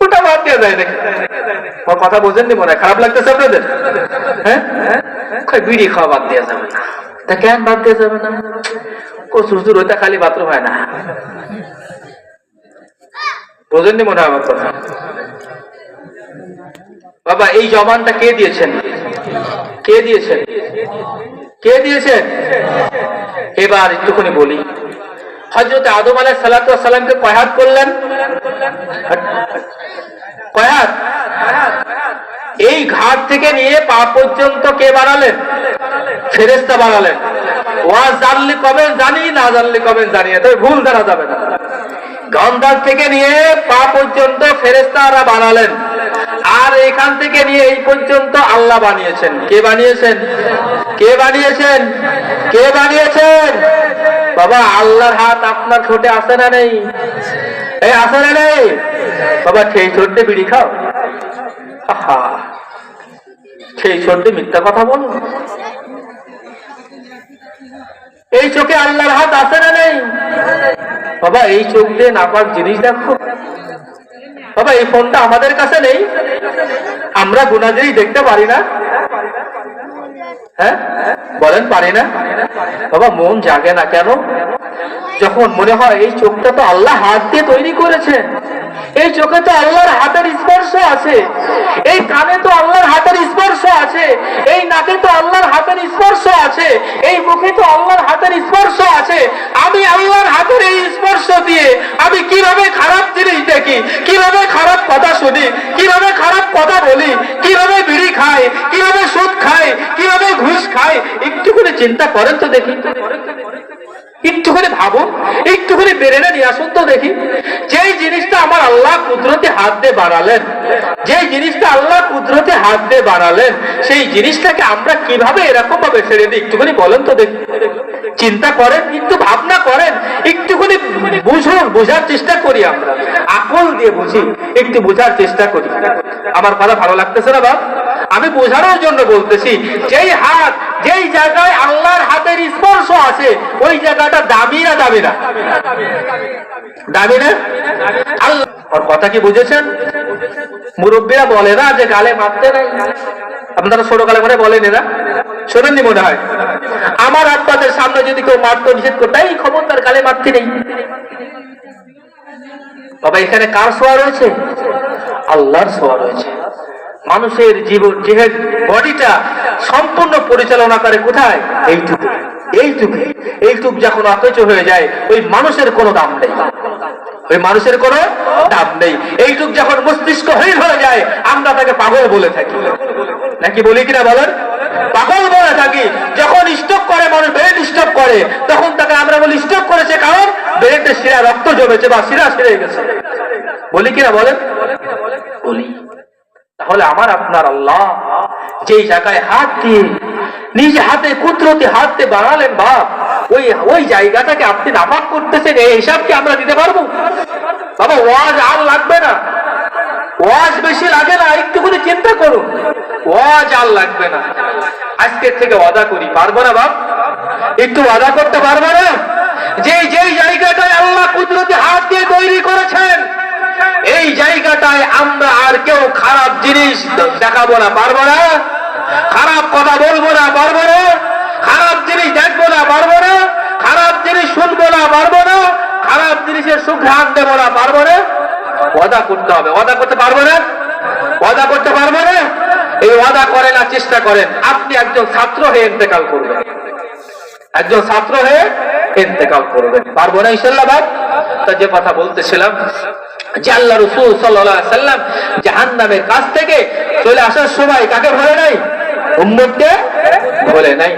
ওটা বাদ দেওয়া যায় নাকি? আমার কথা বোঝেননি মনে হয়। খারাপ লাগতেছে আপনাদের? হ্যাঁ? বিড়ি খাওয়া বাদ দেওয়া যাবে না। তা কেন বাদ দেওয়া যাবে না? কচুর চুর ওইটা খালি বাথরুম হয় না। বোঝেননি মনে হয় আমার কথা? বাবা, এই জবানটা কে দিয়েছেন? কে দিয়েছেন? কে দিয়েছেন? এবার একটুখানি বলি। হজরত আদম আলাহ সালাতামকে কয়াত করলেন? কয়াত এই ঘাট থেকে নিয়ে পা পর্যন্ত কে বাড়ালেন ফেরেস্তা বাড়ালেন ওয়া জানলে কবেন জানি, না জানলে কবেন জানি না। তবে ভুল ধরা যাবে না। গন্ধার থেকে নিয়ে পা পর্যন্ত ফেরেস্তারা বানালেন। আর এখান থেকে নিয়ে এই পর্যন্ত আল্লাহ বানিয়েছেন। কে বানিয়েছেন? কে বানিয়েছেন? কে বানিয়েছেন? বাবা, আল্লাহর হাত আপনার ঠোঁটে আসে না নেই? এই আসে না নেই? বাবা সেই ছোট্টে বিড়ি খাও। সেই ছোট্টে মিথ্যা কথা বলো। এই চোখে আল্লাহর হাত আসে না নেই? বাবা, এই চোখ দিয়ে নাপাক জিনিস দেখো বাবা, এই ফোনটা আমাদের কাছে নেই। আমরা গুণাজিনিস দেখতে পারি না। হ্যাঁ? বলেন, পারি না। বাবা, মন জাগে না কেন? যখন মনে হয় এই চোখটা তো আল্লাহ হাত দিয়ে তৈরি করেছে এই চোখে তো আল্লাহর হাতের স্পর্শ আছে। এই কানে তো আল্লাহর হাতের স্পর্শ আছে। এই নাকে তো আল্লাহর হাতের স্পর্শ আছে। এই মুখে তো আল্লাহর হাতের স্পর্শ আছে আমি আল্লাহর হাতের এই দিয়ে আমি কীভাবে খারাপ জিনিস দেখি, কীভাবে খারাপ কথা শুনি, কীভাবে খারাপ কথা বলি, কীভাবে বিড়ি খাই, কীভাবে সুদ খাই, কীভাবে ঘুষ খাই একটু করে চিন্তা করেন তো দেখি। একটুখানি ভাবুন একটুখানি বেড়ে নিয়ে আসুন তো দেখি। যেই জিনিসটা আমার আল্লাহ কুদরতে হাত দিয়ে বাড়ালেন, যেই জিনিসটা আল্লাহ কুদরতে হাত দিয়ে বাড়ালেন, সেই জিনিসটাকে আমরা কীভাবে এরকম ভাবে ছেড়ে দিই? একটুখানি বলেন তো দেখি। চিন্তা করেন, একটু ভাবনা করেন, একটুখানি বুঝুন, বোঝার চেষ্টা করি আমরা। আকল দিয়ে বুঝি, একটু বোঝার চেষ্টা করি। আমার কথা ভালো লাগতেছে না বাপ? আমি বোঝানোর জন্য বলতেছি, যেই হাত যেই জায়গায় আল্লাহর হাতের স্পর্শ আছে, ওই জায়গাটা দামি না দামি না? দামি না? আল্লাহ কথা কি বুঝেছেন? মুরব্বীরা বলে না যে গালে মারতে নাই? আপনারা ছোট কালে মনে বলেন এরা শোনেননি মনে হয়? আমার আব্বাদের সামনে যদি কেউ মারতো, নিষেধ করতো, এই খবরদার গালে মারতে নেই। বাবা, এখানে কার সোয়া রয়েছে? আল্লাহর সোয়া রয়েছে। মানুষের জীবন যেহের বডিটা সম্পূর্ণ পরিচালনা করে কোথায়? এইটুকু এইটুকু এইটুক যখন অথচ হয়ে যায়, ওই মানুষের কোনো দাম নেই। ওই মানুষের কোনো দাম নেই। এইটুক যখন মস্তিষ্কহীন হয়ে যায়, আমরা তাকে পাগল বলে থাকি। নাকি বলি কিনা বলেন? পাগল বলে থাকি। যখন স্টক করে, মানুষ ব্রেন স্টক করে, তখন তাকে আমরা বলি স্টক করেছে কারণ ব্রেনটা শিরা রক্ত জমেছে বা শিরা সেরে গেছে। বলি কিনা বলেন? বলি। তাহলে আমার, আপনার আল্লাহ যেই জায়গায় হাত দিয়ে নিজ হাতে কুদরতি হাত বাড়ালেন বাপ, ওই ওই জায়গাটাকে আপনি নাপাক করতেছেন, এই হিসাব কি আমরা দিতে পারব? বাবা, ওয়াজ আর লাগবে না। ওয়াজ বেশি লাগে না, একটুখানি চিন্তা করুন। ওয়াজ আর লাগবে না। আজকের থেকে ওয়াদা করি, পারব না বাপ? একটু ওয়াদা করতে পারব না? যে যেই জায়গাটায় আল্লাহ কুদরতি হাত দিয়ে তৈরি করেছেন এই জায়গাটায় আমরা আর কেউ খারাপ জিনিস দেখাবো না, পারব না। খারাপ কথা বলব না, পারব না। খারাপ জিনিস দেখব না, পারব না। খারাপ জিনিস শুনব না, পারব না। খারাপ জিনিসের সুঘ্রাণ দেবো না, পারব না। ওয়াদা করতে হবে। ওয়াদা করতে পারব না? ওয়াদা করতে পারব না? এই ওয়াদা করেন আর চেষ্টা করেন। আপনি একজন ছাত্র হয়ে ইন্তেকাল করবেন। একজন ছাত্র হয়ে ইন্তেকাল করবেন। পারব না ইনশাল্লাহ তা যে কথা বলতেছিলাম আল্লাহ রসুল সাল্লাম জাহান নামের কাছ থেকে চলে আসার সময় কাকে ভরে নাই? উম্মতকে ভরে নাই।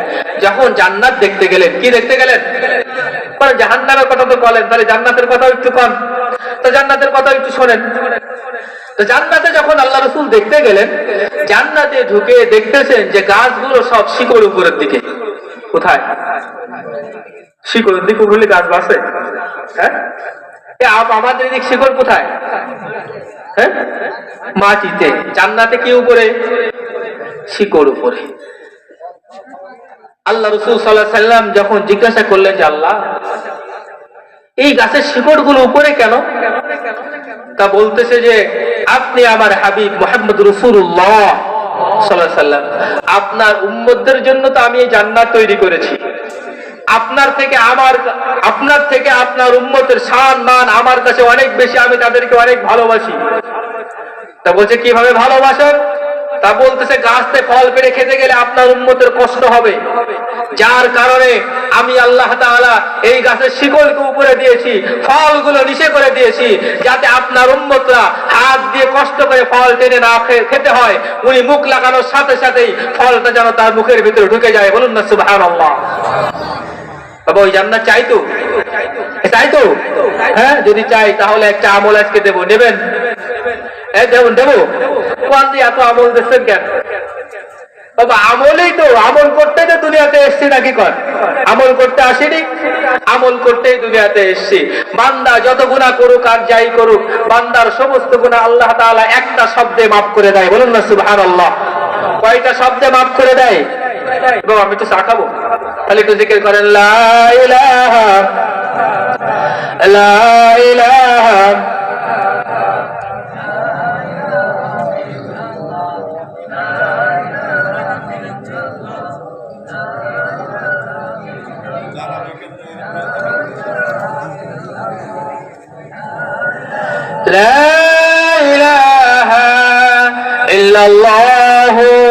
যখন জান্নাত দেখতে গেলেন, কি দেখতে গেলেন? জাহান নামের কথা তো বলেন, তাহলে জান্নাতের কথা একটু কম তো জান্নাতের কথা একটু শোনেন। তো জান্নাতে যখন আল্লাহ রসুল দেখতে গেলেন, জান্নাতে ঢুকে দেখতেছেন যে গাছগুলো সব শিকড় উপরের দিকে। কোথায়? শিকড়ের দিকে গাছ বাসে হ্যাঁ? আমাদের এদিক শিকড় কোথায়? মাটিতে, জান্নাতে কি উপরে? শিকড় উপরে। আল্লাহ রসুল সাল্লাহ সাল্লাম যখন জিজ্ঞাসা করলেন যে আল্লাহ, এই গাছের শিকড়গুলো উপরে কেন? তা বলতেছে যে, আপনি আমার হাবিব মোহাম্মদ রসুল্লাহ সাল্লাম আপনার উম্মতদের জন্য তো আমি এই জান্নাত তৈরি করেছি। আপনার থেকে আমার, আপনার থেকে আপনার উম্মতের শান, মান আমার কাছে অনেক বেশি, আমি তাদেরকে অনেক ভালোবাসি। তা বলছে, কীভাবে ভালোবাসেন তা বলতেছে, গাছতে ফল পেড়ে খেতে গেলে আপনার উন্মতের কষ্ট হবে। যার কারণে আমি আল্লাহ এই গাছের শিকলকে উপরে দিয়েছি, ফলগুলো নিচে করে দিয়েছি, যাতে আপনার উন্মতরা হাত দিয়ে কষ্ট করে ফল টেনে না খেতে হয়। উনি মুখ লাগানোর সাথে সাথেই ফলটা যেন তার মুখের ভিতরে ঢুকে যায়। বলুন না, সুবহানাল্লাহ। বাবা, ওই জান্নাত চাই তো। চাই তো? হ্যাঁ যদি চাই, তাহলে একটা আমল আজকে দেবো। নেবেন? দেবো দেবো। এত আমল দিচ্ছেন কেন? বাবা, আমলেই তো। আমল করতে তো দুনিয়াতে এসছি নাকি কর? আমল করতে আসেনি। আমল করতেই দুনিয়াতে এসছি। বান্দা যত গুণা করুক আর যাই করুক, বান্দার সমস্ত গুণা আল্লাহ তাআলা একটা শব্দে মাফ করে দেয়। বলুন না, সুবহানাল্লাহ। কয়টা শব্দে মাফ করে দেয়? বাবা আমি তো চা খাবো তাহলে একটু জিকির করেন লা ইলাহা লা ইলাহা لا إله إلا الله محمد